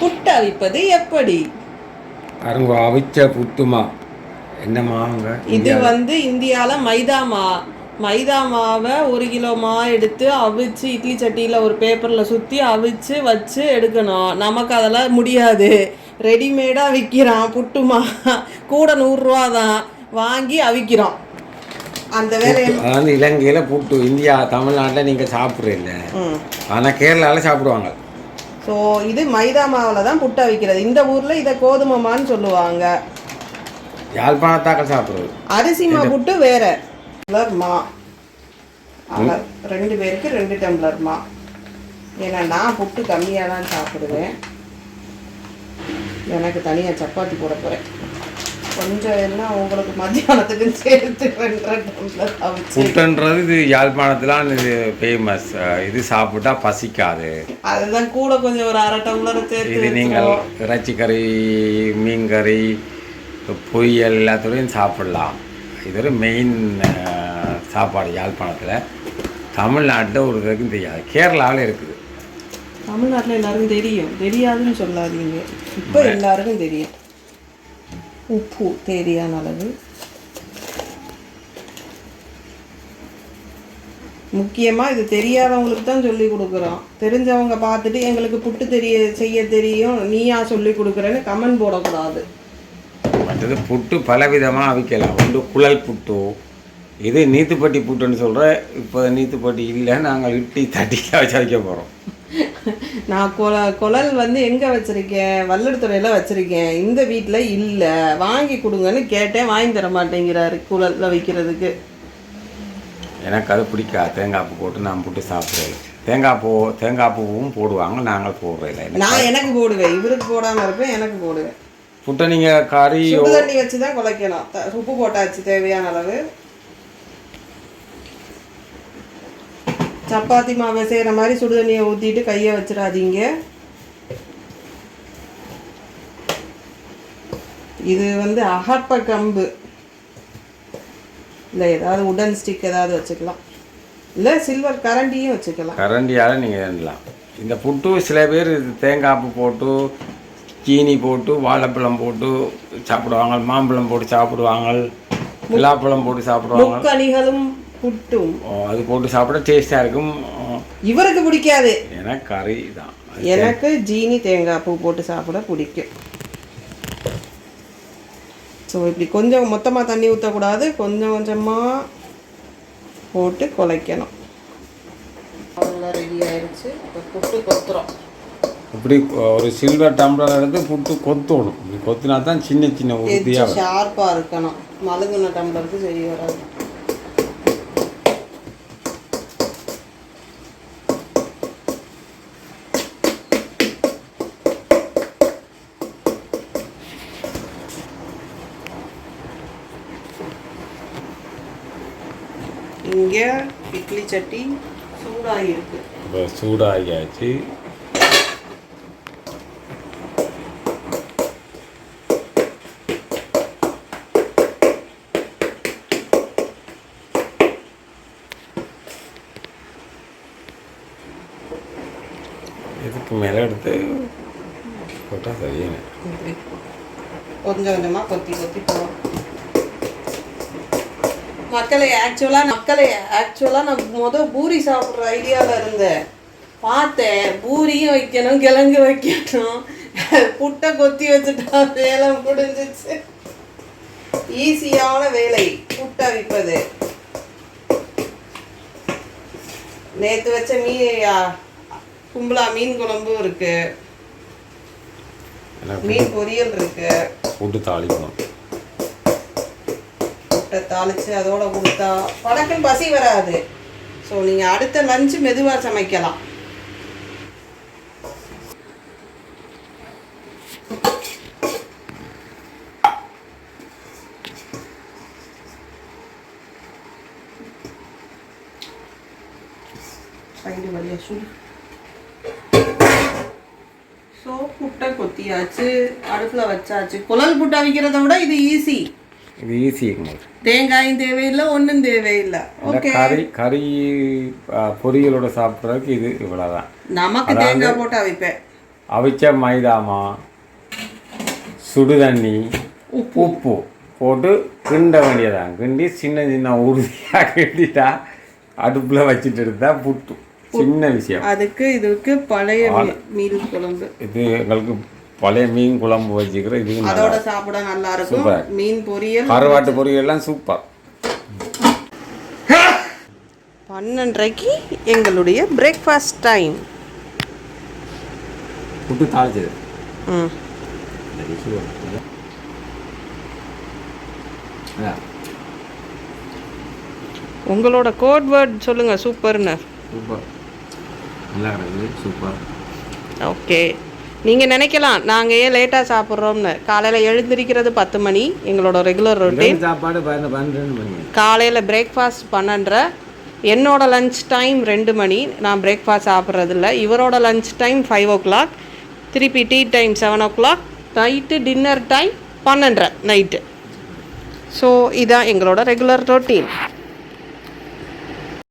புட்டு அவிப்பது எப்படி? அருங்க அவிச்ச புட்டுமா? என்னம்மா அவங்க இது வந்து இந்தியால மைதா மா மைதா மாவை ஒரு கிலோ மா எடுத்து அவிச்சு இட்லி சட்டியில் ஒரு பேப்பரில் சுற்றி அவிச்சு வச்சு எடுக்கணும். நமக்கு அதெல்லாம் முடியாது. ரெடிமேடாக விற்கிறான் புட்டுமா. கூட நூறுரூவா தான் வாங்கி அவிக்கிறோம். அந்த வேலையை அதாவது இலங்கையில் புட்டு இந்தியா தமிழ்நாட்டில் நீங்கள் சாப்பிட்றீல்ல ம். ஆனால் கேரளாவில் சாப்பிடுவாங்க. ஸோ இது மைதா மாவில் தான் புட்டு அவிக்கிறது இந்த ஊரில் இதை கோதுமை மான்னு சொல்லுவாங்க. யாழ்ப்பாணத்தாக்கள் சாப்பிட்றது. அரிசி மா புட்டு வேற. டம்ளர் மா. ரெண்டு பேருக்கு ரெண்டு டம்ளர் மா. ஏன்னா நான் புட்டு கம்மியாக தான் சாப்பிடுவேன். எனக்கு தனியாக சப்பாத்தி போட போகிறேன் கொஞ்சம் என்ன உங்களுக்கு மத்தியானத்துக்கு சேர்த்து புட்டுன்றது இது யாழ்ப்பாணத்தில் இது ஃபேமஸ் இது சாப்பிட்டா பசிக்காது. அதுதான் கூட கொஞ்சம் ஒரு அரை டம்ளர் சேர்த்து இது நீங்கள் இறைச்சிக்கறி மீன் கறி பொரியல் எல்லாத்தோடையும் சாப்பிடலாம். இது ஒரு மெயின் சாப்பாடு யாழ்ப்பாணத்தில். தமிழ்நாட்டில் ஒரு இதுக்கும் தெரியாது. கேரளாவில் இருக்குது. தமிழ்நாட்டில் எல்லாருக்கும் தெரியும். தெரியாதுன்னு சொல்லாதீங்க. இப்போ எல்லாருக்கும் தெரியும். உப்பு தேவையான அளவு. முக்கியமாக இது தெரியாதவங்களுக்கு தான் சொல்லி கொடுக்குறோம். தெரிஞ்சவங்க பார்த்துட்டு எங்களுக்கு புட்டு தெரிய செய்ய தெரியும் நீயா சொல்லி கொடுக்குறேன்னு கமெண்ட் போடக்கூடாது. மற்றது புட்டு பலவிதமாக அவிக்கலாம். ஒன்று குழல் புட்டு இது நீத்துப்பட்டி புட்டுன்னு சொல்கிற இப்போ நீத்துப்பட்டி இல்லை நாங்கள் இட்டி தட்டிக்க வச்சு வைக்க போகிறோம் நான் கொல குழல் வந்து எங்கே வச்சுருக்கேன்? வல்லடுத்துறையில் வச்சுருக்கேன். இந்த வீட்டில் இல்லை. வாங்கி கொடுங்கன்னு கேட்டேன். வாங்கி தர மாட்டேங்கிறாரு குழலில் வைக்கிறதுக்கு. எனக்கு அது பிடிக்காது. தேங்காய் பூ போட்டு நான் புட்டு சாப்பிட்றது. தேங்காய் பூ தேங்காய் பூவும் போடுவாங்க. நாங்கள் போடுறதில்ல நான் எனக்கு போடுவேன். இவருக்கு போடாமல் இருப்பேன் எனக்கு போடுவேன். புட்டை நீங்கள் கறி தண்ணி வச்சு தான் குலைக்கணும் உப்பு போட்டாச்சு தேவையான அளவு. சப்பாத்தி மாவை செய்கிற மாதிரி சுடு தண்ணியை ஊற்றிட்டு கையை வச்சிடாதீங்க. இது வந்து அகப்ப கம்பு. இல்லை ஏதாவது உடன் ஸ்டிக் ஏதாவது வச்சுக்கலாம். இல்லை சில்வர் கரண்டியும் வச்சுக்கலாம். கரண்டியால் நீங்கள் எண்ணலாம் இந்த புட்டு சில பேர் இது தேங்காய் பூ போட்டு சீனி போட்டு வாழைப்பழம் போட்டு சாப்பிடுவாங்க மாம்பழம் போட்டு சாப்பிடுவாங்க பலாப்பழம் போட்டு சாப்பிடுவாங்க. முக்கணிகளும் புட்டும் அது போட்டு சாப்பிட டேஸ்டாக இருக்கும். இவருக்கு பிடிக்காது. எனக்கு கறி தான். எனக்கு ஜீனி தேங்காய் பூ போட்டு சாப்பிட பிடிக்கும். ஸோ இப்படி கொஞ்சம் மொத்தமாக தண்ணி ஊற்றக்கூடாது கொஞ்சம் கொஞ்சமாக போட்டு குலைக்கணும். அவ்வளோ ரெடி ஆயிடுச்சு. இப்போ புட்டு கொத்துறோம். இப்படி ஒரு சில்வர் டம்ளர் எடுத்து புட்டு கொத்தணும். கொத்தினா தான் சின்ன சின்ன உறுதியாக ஷார்ப்பாக இருக்கணும். மழுங்குன டம்ளருக்கு சரி வராது. இங்கே இட்லி சட்டி சூடாகி இருக்கு இப்போ சூடாகியாச்சு இதுக்கு மேலே எடுத்து போட்டால் சரியான இப்படி கொஞ்சம் கொஞ்சமாக கொத்தி கொத்தி போடும் மக்களை ஆக்சுவலாக மக்களை ஆக்சுவலாக நான் முத பூரி சாப்பிட்ற ஐடியாவில் இருந்தேன். பார்த்தேன். பூரியும் வைக்கணும் கிழங்கு வைக்கணும். புட்டை கொத்தி வச்சுட்டா வேலை முடிஞ்சிச்சு. ஈஸியான வேலை புட்டை விற்பது நேற்று வச்ச மீன் கும்பலா மீன் குழம்பும் இருக்கு. எனக்கு மீன் பொரியல் இருக்கு. போட்டு தாளிக்கணும். முட்டை தாளிச்சு அதோட கொடுத்தா படக்கும் பசி வராது. ஸோ நீங்கள் அடுத்த லஞ்சு மெதுவாக சமைக்கலாம். சைடு வழியாக சுடு. ஸோ புட்டை கொத்தியாச்சு அடுப்பில் வச்சாச்சு. குழல் புட்டை வைக்கிறத விட இது ஈஸி இது ஈஸி உங்களுக்கு தேங்காயும் தேவையில்லை ஒன்றும் தேவையில்லை. ஓகே கறி கறி பொரியலோட சாப்பிட்றதுக்கு இது இவ்வளோதான் நமக்கு தேங்காய் போட்டு அவிப்பேன். அவிச்ச மைதாமா சுடு தண்ணி உப்பு போட்டு கிண்ட வேண்டியதான் கிண்டி சின்ன சின்ன உறுதியாக கிண்டிட்டா அடுப்பில் வச்சுட்டு இருந்தா புட்டு. சின்ன விஷயம். அதுக்கு இதுக்கு பழைய மீன் குழம்பு. இது எங்களுக்கு பழைய மீன் குழம்பு வச்சுக்கிற இது நல்லா அதோட சாப்பிட நல்லா இருக்கும். மீன் பொரியல் கருவாட்டு பொரியல்லாம் சூப்பர். பன்னெண்டரைக்கு எங்களுடைய பிரேக்ஃபாஸ்ட் டைம் புட்டு தாளிச்சது. ம். உங்களோட கோட் வேர்ட் சொல்லுங்க சூப்பர்னு. சூப்பர். நல்லா கிடக்குது சூப்பர். ஓகே நீங்கள் நினைக்கலாம் நாங்கள் ஏன் லேட்டாக சாப்பிட்றோம்னு. காலையில் எழுந்திருக்கிறது பத்து மணி எங்களோட ரெகுலர் ரொட்டீன் சாப்பாடு பன்னெண்டு மணி. காலையில் பிரேக்ஃபாஸ்ட் பன்னெண்டரை என்னோட லஞ்ச் டைம் ரெண்டு மணி. நான் பிரேக்ஃபாஸ்ட் சாப்பிட்றதில்ல. இவரோட lunch time five o'clock திருப்பி tea time seven o'clock night dinner time பன்னெண்டரை நைட்டு ஸோ இதான் எங்களோட ரெகுலர் ரொட்டீன்